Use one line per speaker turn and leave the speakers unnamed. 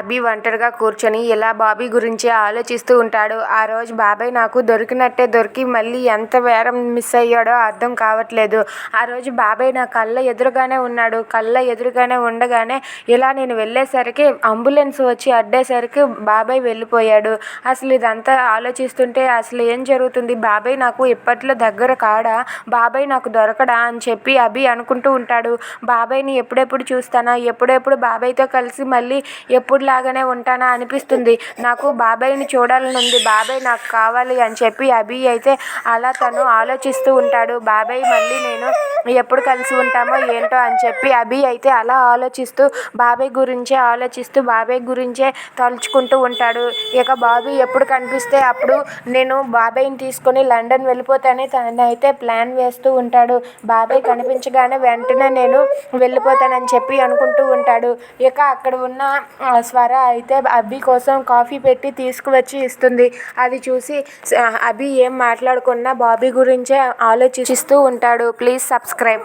అభి ఒంటరిగా కూర్చొని ఇలా బాబీ గురించి ఆలోచిస్తూ ఉంటాడు. ఆ రోజు బాబాయ్ నాకు దొరికినట్టే దొరికి మళ్ళీ ఎంత వేరం మిస్ అయ్యాడో అర్థం కావట్లేదు. ఆ రోజు బాబాయ్ నా కళ్ళ ఎదురుగానే ఉన్నాడు. కళ్ళ ఎదురుగానే ఉండగానే ఇలా నేను వెళ్ళేసరికి అంబులెన్స్ వచ్చి అడ్డేసరికి బాబాయ్ వెళ్ళిపోయాడు. అసలు ఇదంతా ఆలోచిస్తుంటే అసలు ఏం జరుగుతుంది? బాబాయ్ నాకు ఇప్పట్లో దగ్గర కాడా? బాబాయ్ నాకు దొరకడా? అని చెప్పి అభి అనుకుంటూ ఉంటాడు. బాబాయ్ని ఎప్పుడెప్పుడు చూస్తానా? ఎప్పుడెప్పుడు బాబాయ్తో కలిసి మళ్ళీ ఎప్పుడు లాగానే ఉంటానా అనిపిస్తుంది. నాకు బాబాయ్ని చూడాలనుంది. బాబాయ్ నాకు కావాలి అని చెప్పి అభి అయితే అలా తను ఆలోచిస్తూ ఉంటాడు. బాబాయ్ మళ్ళీ నేను ఎప్పుడు కలిసి ఉంటామో ఏంటో అని చెప్పి అభి అయితే అలా ఆలోచిస్తూ బాబాయ్ గురించే ఆలోచిస్తూ బాబాయ్ గురించే తలుచుకుంటూ ఉంటాడు. ఇక బాబీ ఎప్పుడు కనిపిస్తే అప్పుడు నేను బాబాయ్ని తీసుకొని లండన్ వెళ్ళిపోతానని తనైతే ప్లాన్ వేస్తూ ఉంటాడు. బాబాయ్ కనిపించగానే వెంటనే నేను వెళ్ళిపోతానని చెప్పి అనుకుంటూ ఉంటాడు. ఇక అక్కడ ఉన్న స్వర అయితే అభి కోసం కాఫీ పెట్టి తీసుకువచ్చి ఇస్తుంది. అది చూసి అభి ఏం మాట్లాడకుండా బాబీ గురించే ఆలోచిస్తూ ఉంటాడు. Please subscribe